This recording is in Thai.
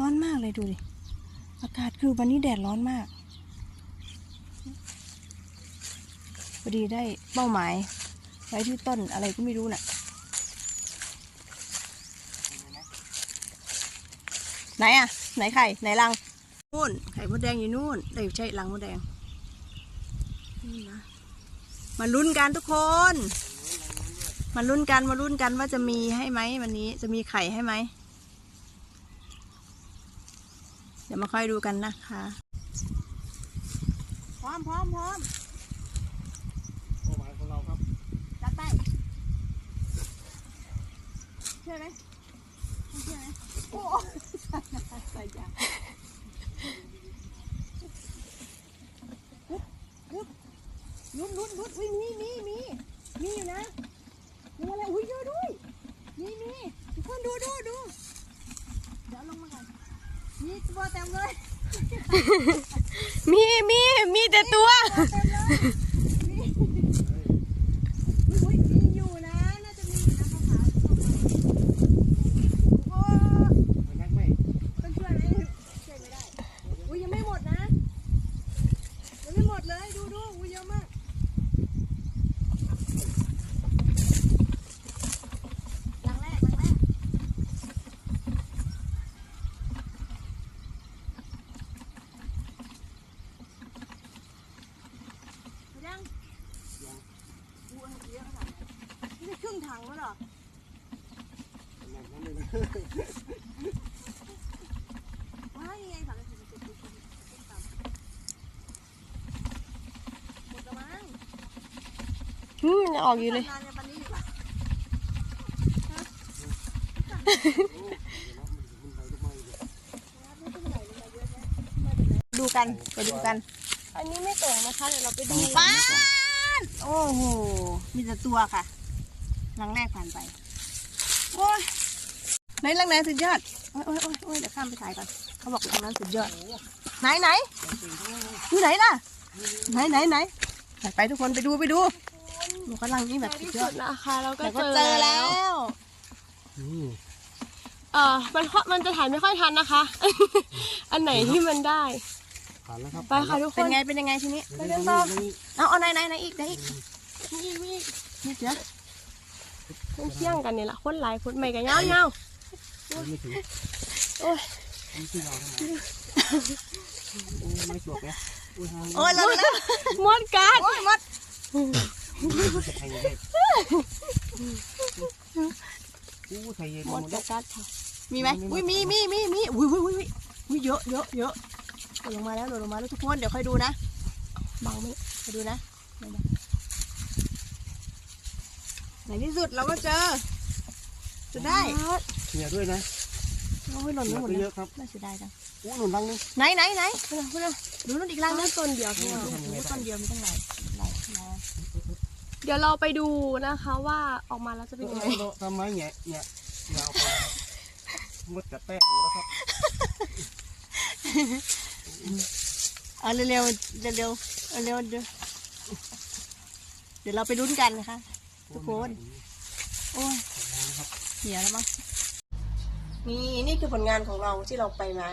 ร้อนมากเลยดูดิ อากาศคือวันนี้แดดร้อนมากพอดีได้เป้าหมาย ไว้ที่ต้นอะไรก็ไม่รู้น่ะ ไหนอะไหนไข่ ไหนรังนู่นไข่มดแดงอยู่นู่นเอ้ยใช่รังมดแดงนี่นะมาลุ้นกันทุกคนมาลุ้นกันมาลุ้นกันว่าจะมีให้ไหมวันนี้จะมีไข่ให้ไหม เดี๋ยวมาค่อยดูกันนะคะ พร้อมพร้อมพร้อมเป้าหมายของเราครับจัดไปเชื่อไหมไม่เชื่อไหมโอ้ใส่ยางลุ้นลุ้นลุ้นอุ้ยมีมีมีมีอยู่นะมีอะไรอุ้ยเยอะด้วยมีมีทุกคนดูดูดูเดี๋ยวลงมาก่อน มีตัวเต็มเลย มีมีมีแต่ตัวยมีอยู่นะ น่าจะมีอยู่นะเขาขายโอ้ มันนักไหม ต้องช่วยไหมช่วยไม่ได้ อุ้ยยังไม่หมดนะ ยังไม่หมดเลย ดูดูอุ้ยเยอะมากหลังแรกหลังแรกยังอู้อันนี้เยอะขนาดไหนนี่จะครึ่ง ถังแล้วเหรอขนาดนั้นเลยนะว้ายยังไงสามสิบสิบสิบสิบสิบสามหมดแล้วมั้งอืมยังออกอยู่เลยทำงานในปันนี้ดีกว่าโอ้เดี๋ยวนะมันมันไปทุกไม้เลยไม่ต้องไหนเลยมาเยอะแยะมาจากไหนดูกันไปดูกัน อันนี้ไม่ตกนะคะเดี๋ยวเราไปดูป้าน โอ้โห มีแต่ตัวค่ะ หลังแรกผ่านไป โอ้ยไหนหลังไหนสุดยอด โอ้ยโอ้ยโอ้ยโอ้ยเดี๋ยวข้ามไปถ่ายก่อนเขาบอกหลังนั้นสุดยอด ไหนไหนอยู่ไหนล่ะ ไหนไหนไหนไปไปทุกคนไปดูไปดูดูกำลังนี่แบบในสุดที่ยอสุดดนะคะเราก็แต่ก็เจอเจอแล้วนี่เออมันค่อยมันจะถ่ายไม่ค่อยทันนะคะ อันไหนที่มันได้ผ่านแล้วครับไปค่ะทุกคเป็นนไงเป็นยังไงทีนี้ไปกันต่อเอาเอาไหนไหนไหนอีกไหนอีกนี่นี่นี่เดี๋ยว มันเที่ยงกันเนี่ยแหละคนหลายคนใหม่กันเงาเงาไม่ถึงโอ้ยนี่ที่เราทำไมโอ้ไม่จบนะโอ้ยทางโอ้ยเราแล้วมดกัดโอ้ยหมดจะใครเย็นอู้ใครเย็นมหมดดกัแล้ดวกัดค่ะมีไหมอุ้ยมีมีมีมีอุ้ยอุ้ยอุ้ยอุ้ยเยอะเยอะเยอะโดดลงมาแล้วโดดลงมาแล้วทุกคนเดี๋ยวค่อยดูนะบังไม่ไปดูนะ ไหนนะไหนที่สุดเราก็เจอจะได้เนี่ยด้วยนะโอ้ยหล่นเยไปหมดอะเลยเยอะครับน่าเสียดายจังอู้หนุนรังนึงไหนไหนไหนพูดเลยพูดเลยดูนู่นอีกรังนึนั่งนต้นเดียวอืค่ะมโอ้โหต้นเดียวมีตั้งหลายหลายหลายเดี๋ยวเราไปดูนะคะว่าออกมาแล้วจะเป็นยังไงทำไมแง่แง่ยาวไปมดกัดแป้งอยู่แล้วครับเอาเร็วเร็วเร็วเร็วเอาเร็วเดี๋ยวเดี๋ยวเราไปลุ้นกันนะคะ ทุกคน โอ้ยเสียแล้วมั้งนี่นี่คือผลงานของเราที่เราไปมา